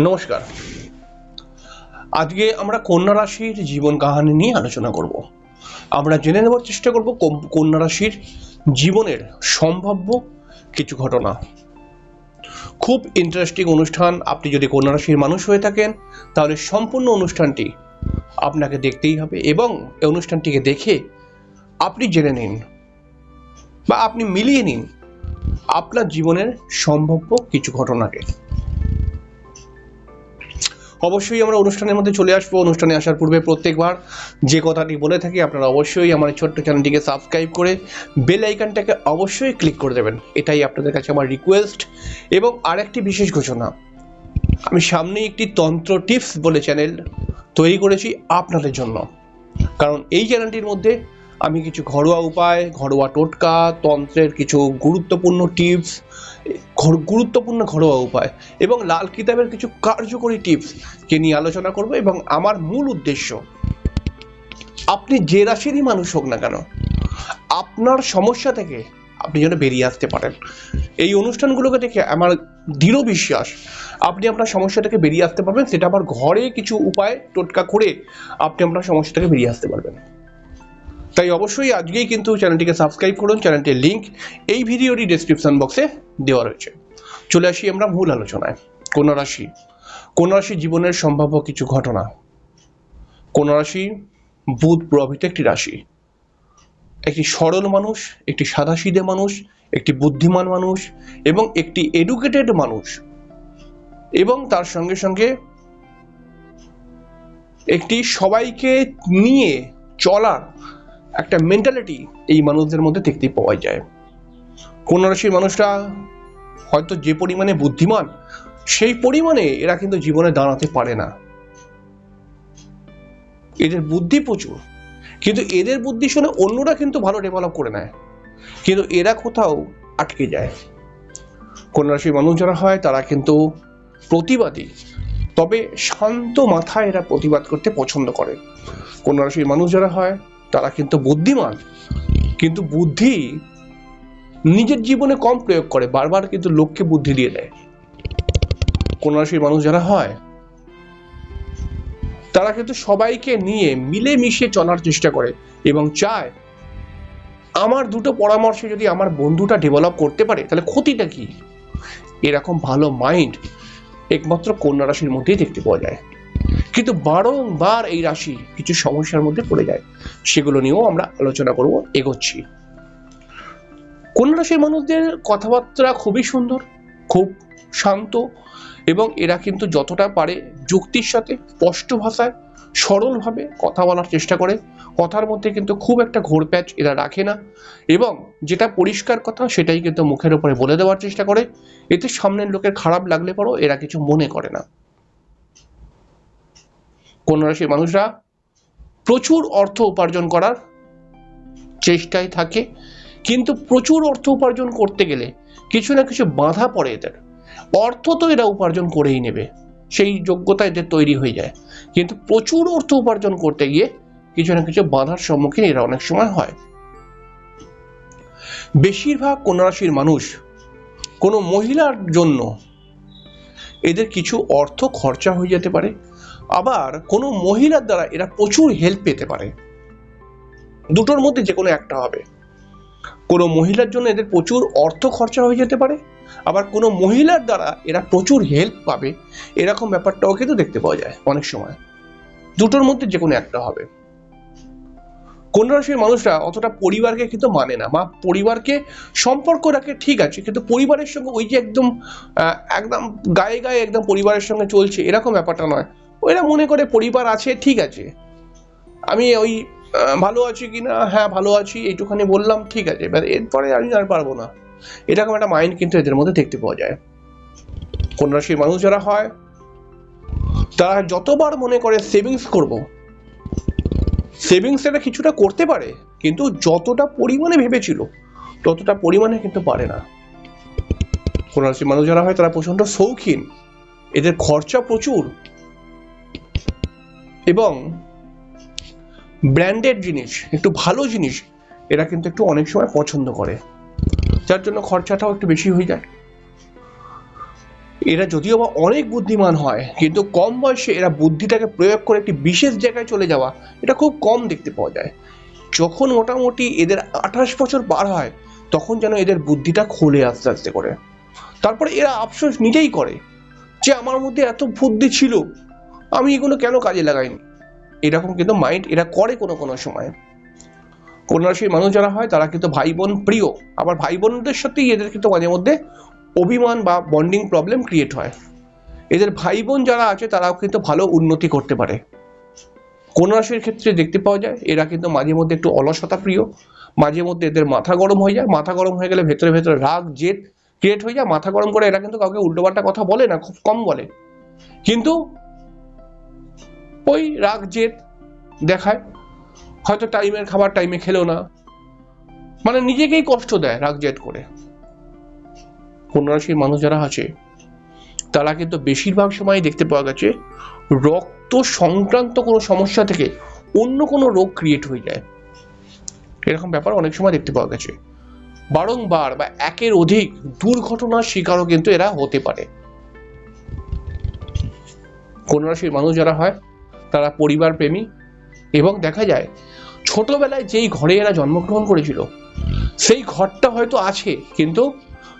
নমস্কার। আজকে আমরা কন্যা রাশির জীবন কাহানি নিয়ে আলোচনা করব। আমরা জেনে নেবার চেষ্টা করব কন্যা রাশির জীবনের সম্ভাব্য কিছু ঘটনা। খুব ইন্টারেস্টিং অনুষ্ঠান, আপনি যদি কন্যা রাশির মানুষ হয়ে থাকেন, তাহলে সম্পূর্ণ অনুষ্ঠানটি আপনাকে দেখতেই হবে এবং এই অনুষ্ঠানটিকে দেখে আপনি জেনে নিন বা আপনি মিলিয়ে নিন আপনার জীবনের সম্ভাব্য কিছু ঘটনাকে। অবশ্যই আমরা অনুষ্ঠানের মধ্যে চলে আসব। অনুষ্ঠানে আসার পূর্বে প্রত্যেকবার যে কথাটি বলে থাকি, আপনারা অবশ্যই আমার ছোট্ট চ্যানেলটিকে সাবস্ক্রাইব করে বেল আইকনটাকে অবশ্যই ক্লিক করে দেবেন। এটাই আপনাদের কাছে আমার রিকোয়েস্ট এবং আরেকটি বিশেষ ঘোষণা, আমি সামনে একটি তন্ত্র টিপস বলে চ্যানেল তৈরি করেছি আপনাদের জন্য। কারণ এই চ্যানেলটির মধ্যে আমি কিছু ঘরোয়া উপায়, ঘরোয়া টোটকা, তন্ত্রের কিছু গুরুত্বপূর্ণ টিপস গুরুত্বপূর্ণ ঘরোয়া উপায় এবং লাল কিতাবের কিছু কার্যকরী টিপস কে নিয়ে আলোচনা করব এবং আমার মূল উদ্দেশ্য, আপনি যে রাশিরই মানুষ হোক না কেন, আপনার সমস্যা থেকে আপনি যেন বেরিয়ে আসতে পারেন। এই অনুষ্ঠানগুলোকে দেখে আমার দৃঢ় বিশ্বাস, আপনি আপনার সমস্যা থেকে বেরিয়ে আসতে পারবেন, সেটা আবার ঘরে কিছু উপায়, টোটকা করে আপনি আপনার সমস্যা থেকে বেরিয়ে আসতে পারবেন। তাই অবশ্যই আজকেই কিন্তু চ্যানেলটিকে সাবস্ক্রাইব করুন, চ্যানেলটির লিঙ্ক এই ভিডিওটি ডেসক্রিপশন বক্সে দেওয়া রয়েছে। চলে আসি আমরা মূল আলোচনায়। কোন রাশি? রাশি জীবনের সম্ভাব্য কিছু ঘটনা? কোন রাশি বুধ প্রভাবিত একটি রাশি? একটি সরল মানুষ, একটি সাদাসিধে মানুষ, একটি বুদ্ধিমান মানুষ এবং একটি এডুকেটেড মানুষ এবং তার সঙ্গে সঙ্গে একটি সবাইকে নিয়ে চলার একটা মেন্টালিটি এই মানুষদের মধ্যে দেখতে পাওয়া যায়। কোন রাশির মানুষরা হয়তো যে পরিমাণে বুদ্ধিমান, সেই পরিমাণে এরা কিন্তু জীবনে দাঁড়াতে পারে না। এদের বুদ্ধি প্রচুর, কিন্তু এদের বুদ্ধি শুনে অন্যরা কিন্তু ভালো ডেভেলপ করে নেয়। কিন্তু এরা কোথাও আটকে যায়। কোন রাশির মানুষ যারা হয়, তারা কিন্তু প্রতিবাদী, তবে শান্ত মাথায় এরা প্রতিবাদ করতে পছন্দ করে। কোন রাশির মানুষ যারা হয় তারা কিন্তু বুদ্ধিমান। কিন্তু বুদ্ধি নিজের জীবনে কম প্রয়োগ করে, বারবার কিন্তু লোককে বুদ্ধি দিয়ে দেয়। কোন রাশির মানুষ যারা হয়, তারা কিন্তু সবাইকে নিয়ে মিলে মিশে চলার চেষ্টা করে এবং চায়, আমার দুটো পরামর্শে যদি আমার বন্ধুটা ডেভেলপ করতে পারে, তাহলে ক্ষতিটা কি? এরকম ভালো মাইন্ড একমাত্র কন্যা রাশির মধ্যেই দেখতে পাওয়া যায়। কিন্তু বারংবার এই রাশি কিছু সমস্যার মধ্যে পড়ে যায়। সেগুলো নিয়েও আমরা আলোচনা করব, এগোচ্ছি। কন্যা রাশির মানুষদের কথাবার্তা খুবই সুন্দর, খুব শান্ত এবং এরা কিন্তু যতটা পারে যুক্তির সাথে, স্পষ্ট ভাষায়, সরলভাবে কথা বলার চেষ্টা করে। কথার মধ্যে কিন্তু খুব একটা ঘোরপ্যাচ এরা রাখে না এবং যেটা পরিষ্কার কথা সেটাই কিন্তু মুখের উপরে বলে দেওয়ার চেষ্টা করে। এতে সামনের লোকের খারাপ লাগলে পরও এরা কিছু মনে করে না। কোন মানুষরা প্রচুর অর্থ উপার্জন করার চেষ্টায় থাকে, কিন্তু প্রচুর অর্থ উপার্জন করতে গেলে কিছু না কিছু বাধা পড়ে এদের। অর্থ তো এরা উপার্জন করেই নেবে, সেই যোগ্যতা এদের তৈরি হয়ে যায়। কিন্তু প্রচুর অর্থ উপার্জন করতে গিয়ে কিছু না কিছু বাধার সম্মুখীন এরা অনেক সময় হয়। বেশিরভাগ কন্যা রাশির মানুষ কোনো মহিলার জন্য এদের কিছু অর্থ খরচা হয়ে যেতে পারে আবার কোনো মহিলার দ্বারা এরা প্রচুর হেল্প পেতে পারে। দুটোর মধ্যে যে কোনো একটা হবে। কোনো মহিলার জন্য এদের প্রচুর অর্থ খরচা হয়ে যেতে পারে, আবার কোনো মহিলার দ্বারা এরা প্রচুর হেল্প পাবে, এরকম ব্যাপারটাও কিন্তু দেখতে পাওয়া যায় অনেক সময়। দুটোর মধ্যে যে কোনো একটা হবে। কন্যা রাশির মানুষরা অতটা পরিবারকে কিন্তু মানে না। বা পরিবারকে সম্পর্ক রাখে ঠিক আছে, কিন্তু পরিবারের সঙ্গে ওই যে একদম একদম গায়ে গায়ে একদম পরিবারের সঙ্গে চলছে, এরকম ব্যাপারটা নয়। ওরা মনে করে পরিবার আছে, ঠিক আছে। আমি ওই ভালো আছি কি না? হ্যাঁ ভালো আছি, এইটুখানি বললাম, ঠিক আছে। এবার এরপরে আমি আর পারব না। এরকম একটা মাইন্ড কিন্তু এদের মধ্যে দেখতে পাওয়া যায়। কোন রাশির মানুষ যারা হয়, তারা যতবার মনে করে সেভিংস করব সেভিংস এটা কিছুটা করতে পারে, কিন্তু যতটা পরিমাণে ভেবেছিল, ততটা পরিমাণে কিন্তু পারে না। কোন রাশির মানুষ যারা হয়, তারা প্রচণ্ড শৌখিন। এদের খরচা প্রচুর। এবং ব্র্যান্ডেড জিনিস, একটু ভালো জিনিস, এরা কিন্তু একটু অনেক সময় পছন্দ করে। যার জন্য খরচাটাও একটু বেশি হয়ে যায়। এরা যদিও বা অনেক বুদ্ধিমান হয়, কিন্তু কম বয়সে এরা বুদ্ধিটাকে প্রয়োগ করে একটি বিশেষ জায়গায় চলে যাওয়া, এটা খুব কম দেখতে পাওয়া যায়। যখন মোটামুটি এদের আঠাশ বছর পার হয়, তখন যেন এদের বুদ্ধিটা খোলে আস্তে আস্তে করে। তারপরে এরা আফসোস নিজেই করে যে আমার মধ্যে এত বুদ্ধি ছিল আমি এগুলো কেন কাজে লাগাইনি? এরকম কিন্তু মাইন্ড এরা করে কোনো কোনো সময়। কোন রাশির মানুষ যারা হয়, তারা কিন্তু ভাই বোন প্রিয়। আবার ভাই বোনদের সাথেই এদের কিন্তু মাঝে মধ্যে অভিমান বা বন্ডিং প্রবলেম ক্রিয়েট হয়। এদের ভাই বোন যারা আছে, তারাও কিন্তু ভালো উন্নতি করতে পারে। কোন রাশির ক্ষেত্রে দেখতে পাওয়া যায়, এরা কিন্তু মাঝে মধ্যে একটু অলসতা প্রিয়। মাঝে মধ্যে এদের মাথা গরম হয়ে যায়। মাথা গরম হয়ে গেলে ভেতরে ভেতরে রাগ, জেদ ক্রিয়েট হয়ে যায়। মাথা গরম করে এরা কিন্তু কাউকে উল্টোপাল্টা কথা বলে না, খুব কম বলে। কিন্তু ওই রাগ জেদ দেখায়। হয়তো টাইমের খাবার টাইমে খেলো না। মানে নিজেকেই কষ্ট দেয় রাগ জেদ করে। কোন রাশির মানুষ যারা আছে, তারা কিন্তু বেশিরভাগ সময় দেখতে পাওয়া গেছে, রক্ত সংক্রান্ত কোনো সমস্যা থেকে অন্য কোনো রোগ ক্রিয়েট হয়ে যায়। এরকম ব্যাপার অনেক সময় দেখতে পাওয়া গেছে। বারংবার বা একের অধিক দুর্ঘটনার শিকারও কিন্তু এরা হতে পারে। কোন রাশির মানুষ যারা হয় তারা পরিবার প্রেমী এবং দেখা যায়, ছোটবেলায় যেই ঘরে এরা জন্মগ্রহণ করেছিল, সেই ঘরটা হয়তো আছে, কিন্তু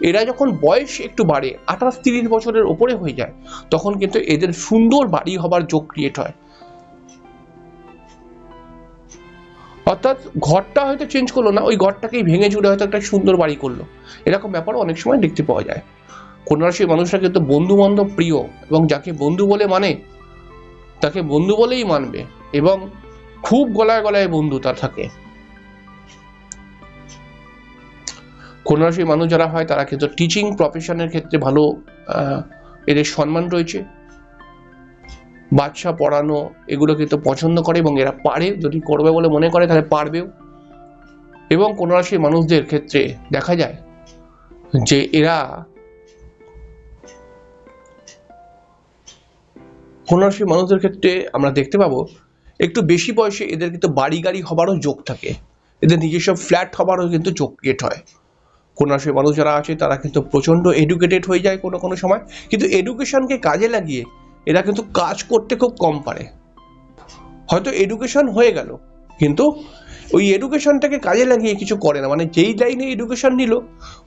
এরা যখন বয়স একটু বাড়ে, আঠাশ তিরিশ বছরের ওপরে হয়ে যায়, তখন কিন্তু এদের সুন্দর বাড়ি হবার যোগ ক্রিয়েট হয়। অর্থাৎ ঘরটা হয়তো চেঞ্জ করল না, ওই ঘরটাকেই ভেঙে চুরে হয়তো একটা সুন্দর বাড়ি করল। এরকম ব্যাপারও অনেক সময় দেখতে পাওয়া যায়। কোন রাশির মানুষরা কিন্তু বন্ধু বান্ধব প্রিয় এবং যাকে বন্ধু বলে মানে তাকে বন্ধু বলেই মানবে এবং খুব গলায় গলায় বন্ধু তার থাকে। কোন রাশির মানুষ যারা হয়, তারা কিন্তু টিচিং প্রফেশনের ক্ষেত্রে ভালো এদের সম্মান রয়েছে। বাচ্চা পড়ানো এগুলো কিন্তু পছন্দ করে এবং এরা পারে, যদি করবে বলে মনে করে তাহলে পারবেও। এবং কোন রাশির মানুষদের ক্ষেত্রে দেখা যায় যে এরা কোন রাশির মানুষদের ক্ষেত্রে আমরা দেখতে পাবো, একটু বেশি বয়সে এদের কিন্তু বাড়ি গাড়ি হবারও যোগ থাকে। এদের নিজস্ব ফ্ল্যাট হবারও কিন্তু যোগ ক্রিয়েট হয়। কোন রাশির মানুষ যারা আছে, তারা কিন্তু প্রচণ্ড এডুকেটেড হয়ে যায় কোনো কোনো সময়। কিন্তু এডুকেশনকে কাজে লাগিয়ে এরা কিন্তু কাজ করতে খুব কম পারে। হয়তো এডুকেশন হয়ে গেল, কিন্তু ওই এডুকেশনটাকে কাজে লাগিয়ে কিছু করে না। মানে যেই লাইনে এডুকেশন নিল,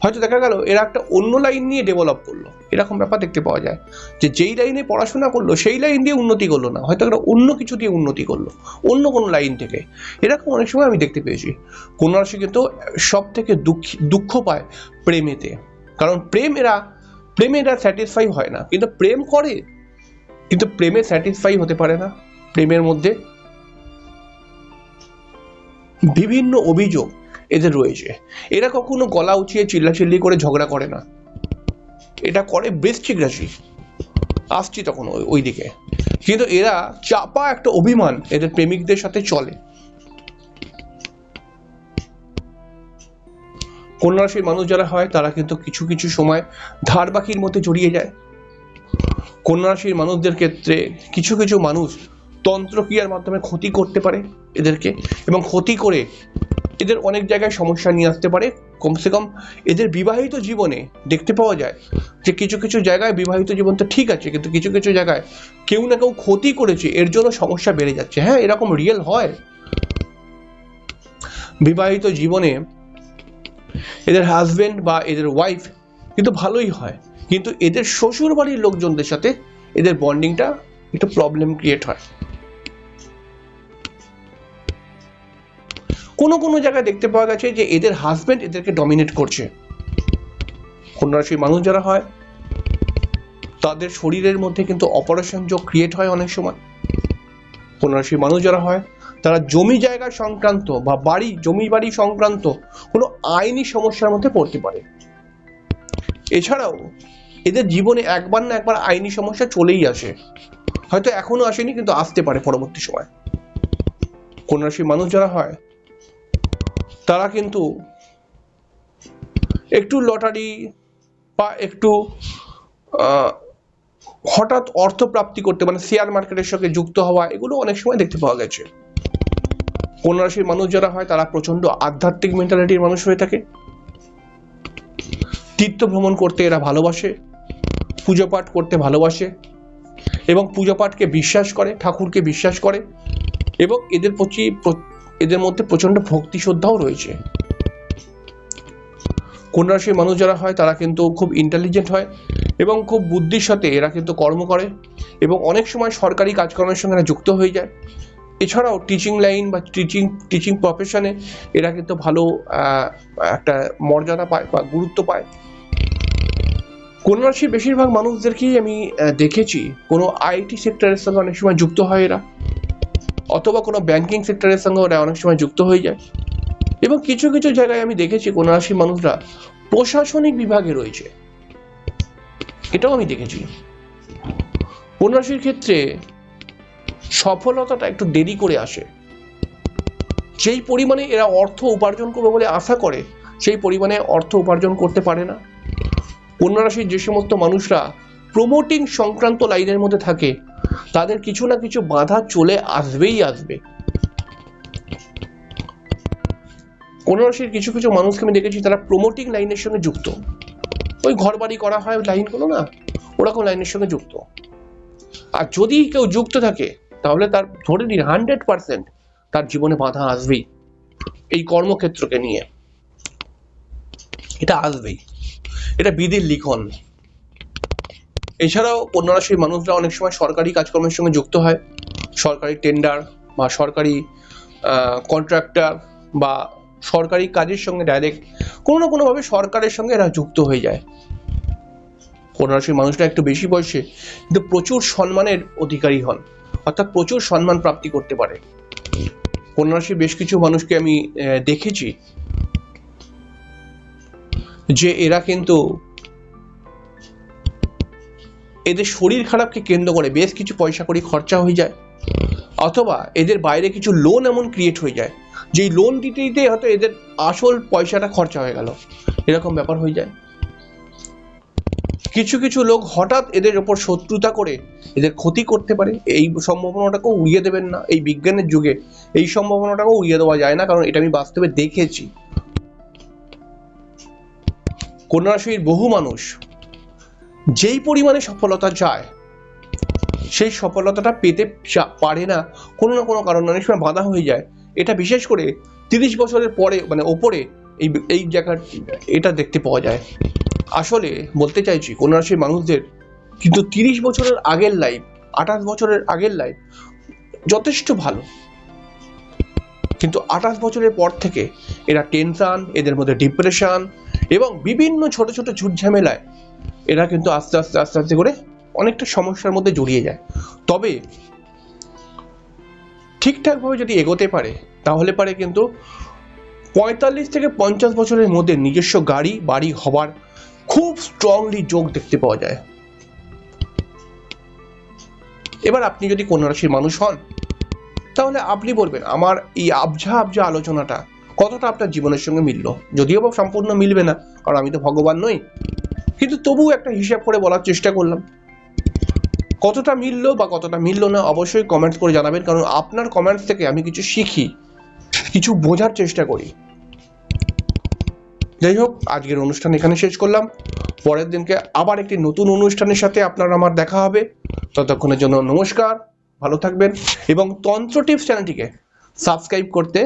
হয়তো দেখা গেল এরা একটা অন্য লাইন নিয়ে ডেভেলপ করল। এরকম ব্যাপার দেখতে পাওয়া যায়। যে যেই লাইনে পড়াশোনা করল, সেই লাইন দিয়ে উন্নতি করল না। হয়তো একটা অন্য কিছু দিয়ে উন্নতি করল, অন্য কোনো লাইন থেকে। এরকম অনেক সময় আমি দেখতে পেয়েছি। কোনো রাশি কিন্তু সব থেকে দুঃখ দুঃখ পায় প্রেমেতে। কারণ প্রেম এরা, প্রেমে এরা স্যাটিসফাই হয় না। কিন্তু প্রেম করে, কিন্তু প্রেমে স্যাটিসফাই হতে পারে না। প্রেমের মধ্যে বিভিন্ন অভিযোগ এদের রয়েছে। এরা কখনো গলা উঁচিয়ে চিল্লাচিল্লি করে ঝগড়া করে না। এটা করে বৃশ্চিক রাশি। আসছি তখন ওই- দিকে কিন্তু এরা চাপা একটা অভিমান এদের প্রেমিকদের সাথে চলে। কন্যা রাশির মানুষ যারা হয়, তারা কিন্তু কিছু কিছু সময় ধার বাকির মধ্যে জড়িয়ে যায়। কন্যা রাশির মানুষদের ক্ষেত্রে কিছু কিছু মানুষ তন্ত্রক্রিয়ার মাধ্যমে ক্ষতি করতে পারে এদেরকে এবং ক্ষতি করে এদের অনেক জায়গায় সমস্যা নিয়ে আসতে পারে। কমসে কম এদের বিবাহিত জীবনে দেখতে পাওয়া যায় যে কিছু কিছু জায়গায় বিবাহিত জীবন তো ঠিক আছে, কিন্তু কিছু কিছু জায়গায় কেউ না কেউ ক্ষতি করেছে, এর জন্য সমস্যা বেড়ে যাচ্ছে। হ্যাঁ এরকম রিয়েল হয়। বিবাহিত জীবনে এদের হাজবেন্ড বা এদের ওয়াইফ কিন্তু ভালোই হয়। কিন্তু এদের শ্বশুর বাড়ির লোকজনদের সাথে এদের বন্ডিংটা একটু প্রবলেম ক্রিয়েট হয়। কোনো কোনো জায়গায় দেখতে পাওয়া গেছে যে এদের হাজবেন্ড এদেরকে ডমিনেট করছে। কোন রাশির মানুষ যারা হয়, তাদের শরীরের মধ্যে কিন্তু অপারেশন যোগ ক্রিয়েট হয় অনেক সময়। কোন রাশির মানুষ যারা হয়, তারা জমি জায়গা সংক্রান্ত বা বাড়ি, জমি বাড়ি সংক্রান্ত কোনো আইনি সমস্যার মধ্যে পড়তে পারে। এছাড়াও এদের জীবনে একবার না একবার আইনি সমস্যা চলেই আসে। হয়তো এখনও আসেনি, কিন্তু আসতে পারে পরবর্তী সময়। কোন রাশির মানুষ যারা হয় তারা কিন্তু একটু লটারি বা একটু হঠাৎ অর্থ প্রাপ্তি করতে মানে শেয়ার মার্কেটের সঙ্গে যুক্ত হওয়া, এগুলো অনেক সময় দেখতে পাওয়া গেছে। কোন রাশির মানুষ যারা হয়, তারা প্রচণ্ড আধ্যাত্মিক মেন্টালিটির মানুষ হয়ে থাকে। তীর্থ ভ্রমণ করতে এরা ভালোবাসে, পুজো পাঠ করতে ভালোবাসে, এবং পুজো পাঠকে বিশ্বাস করে, ঠাকুরকে বিশ্বাস করে, এবং এদের প্রতি প্র- এদের মধ্যে প্রচণ্ড ভক্তি শ্রদ্ধাও রয়েছে। কোন রাশির মানুষ যারা হয়, তারা কিন্তু খুব ইন্টেলিজেন্ট হয় এবং খুব বুদ্ধির সাথে এরা কিন্তু কর্ম করে এবং অনেক সময় সরকারি কাজকর্মের সঙ্গে এরা যুক্ত হয়ে যায়। এছাড়াও টিচিং লাইন বা টিচিং টিচিং প্রফেশনে এরা কিন্তু ভালো একটা মর্যাদা পায় বা গুরুত্ব পায়। কোন রাশির বেশিরভাগ মানুষদেরকেই আমি দেখেছি। কোনো আইটি সেক্টরের সঙ্গে অনেক সময় যুক্ত হয় এরা। অথবা কোনো ব্যাংকিং সেক্টরের সঙ্গে ওরা অনেক সময় যুক্ত হয়ে যায়। এবং কিছু কিছু জায়গায় আমি দেখেছি কোন রাশির মানুষরা প্রশাসনিক বিভাগে রয়েছে। এটাও আমি দেখেছি। কোন রাশির ক্ষেত্রে সফলতাটা একটু দেরি করে আসে। যেই পরিমাণে এরা অর্থ উপার্জন করবে বলে আশা করে, সেই পরিমাণে অর্থ উপার্জন করতে পারে না। কন্যা রাশির যে সমস্ত মানুষরা প্রমোটিং সংক্রান্ত লাইনের মধ্যে থাকে তাদের কিছু না কিছু বাধা চলে আসবেই আসবে। কোন রাশির কিছু কিছু মানুষকে আমি দেখেছি, তারা প্রমোটিং লাইনের সঙ্গে যুক্ত। ওই ঘর বাড়ি করা হয় লাইনগুলো না? ওরকম লাইনের সঙ্গে যুক্ত। আর যদি কেউ যুক্ত থাকে, তাহলে তার ধরে নিন হান্ড্রেড পার্সেন্ট তার জীবনে বাধা আসবেই, এই কর্মক্ষেত্রকে নিয়ে। এটা আসবেই। এটা বিধির লিখন। এছাড়াও কন্যা রাশির মানুষরা অনেক সময় সরকারি কাজকর্মের সঙ্গে যুক্ত হয়। সরকারি টেন্ডার বা সরকারি কন্ট্রাক্টর বা সরকারি কাজের সঙ্গে ডাইরেক্ট কোনো না কোনোভাবে সরকারের সঙ্গে এরা যুক্ত হয়ে যায়। কন্যা রাশির মানুষরা একটু বেশি বয়সে কিন্তু প্রচুর সম্মানের অধিকারী হন, অর্থাৎ প্রচুর সম্মান প্রাপ্তি করতে পারে। কন্যা রাশির বেশ কিছু মানুষকে আমি দেখেছি যে এরা কিন্তু এদের শরীর খারাপকে কেন্দ্র করে বেশ কিছু পয়সা করে খরচা হয়ে যায়। অথবা এদের বাইরে কিছু লোন এমন ক্রিয়েট হয়ে যায়, যেই লোন দিতে দিতে হয়তো এদের আসল পয়সাটা খরচা হয়ে গেল। এরকম ব্যাপার হয়ে যায়। কিছু কিছু লোক হঠাৎ এদের ওপর শত্রুতা করে এদের ক্ষতি করতে পারে। এই সম্ভাবনাটাকেও উড়িয়ে দেবেন না। এই বিজ্ঞানের যুগে এই সম্ভাবনাটাকেও উড়িয়ে দেওয়া যায় না, কারণ এটা আমি বাস্তবে দেখেছি। কন্যা রাশির বহু মানুষ যেই পরিমাণে সফলতা চায় সেই সফলতাটা পেতে পারে না, কোনো না কোনো কারণে অনেক সময় বাধা হয়ে যায়। এটা বিশেষ করে তিরিশ বছরের পরে মানে ওপরে এই এই জায়গার, এটা দেখতে পাওয়া যায়। আসলে বলতে চাইছি কন্যা রাশির মানুষদের, কিন্তু তিরিশ বছরের আগের লাইফ আঠাশ বছরের আগের লাইফ যথেষ্ট ভালো। কিন্তু আঠাশ বছরের পর থেকে এরা টেনশান এদের মধ্যে ডিপ্রেশন এবং বিভিন্ন ছোট ছোট ঝুটঝামেলায় এরা কিন্তু আস্তে আস্তে আস্তে আস্তে করে অনেকটা সমস্যার মধ্যে জড়িয়ে যায়। তবে ঠিকঠাকভাবে যদি এগোতে পারে, তাহলে পারে কিন্তু পঁয়তাল্লিশ থেকে পঞ্চাশ বছরের মধ্যে নিজস্ব গাড়ি, বাড়ি হবার খুব স্ট্রংলি যোগ দেখতে পাওয়া যায়। এবার আপনি যদি কন্যা রাশির মানুষ হন, তাহলে আপনি বলবেন, আমার এই আবঝা আবঝা আলোচনাটা কতটা আপনার জীবনের সঙ্গে মিলল? যদিও বা সম্পূর্ণ মিলবে না, কারণ আমি তো ভগবান নই। কিন্তু তবুও একটা হিসাব করে বলার চেষ্টা করলাম। কতটা মিললো বা কতটা মিললো না অবশ্যই কমেন্টস করে জানাবেন, কারণ আপনার কমেন্টস থেকে আমি কিছু শিখি, কিছু বোঝার চেষ্টা করি। যাই হোক, আজকের অনুষ্ঠান এখানে শেষ করলাম। পরের দিনকে আবার একটি নতুন অনুষ্ঠানের সাথে আপনার আমার দেখা হবে। ততক্ষণের জন্য নমস্কার, ভালো থাকবেন এবং তন্ত্র টিপস চ্যানেলটিকে সাবস্ক্রাইব করতে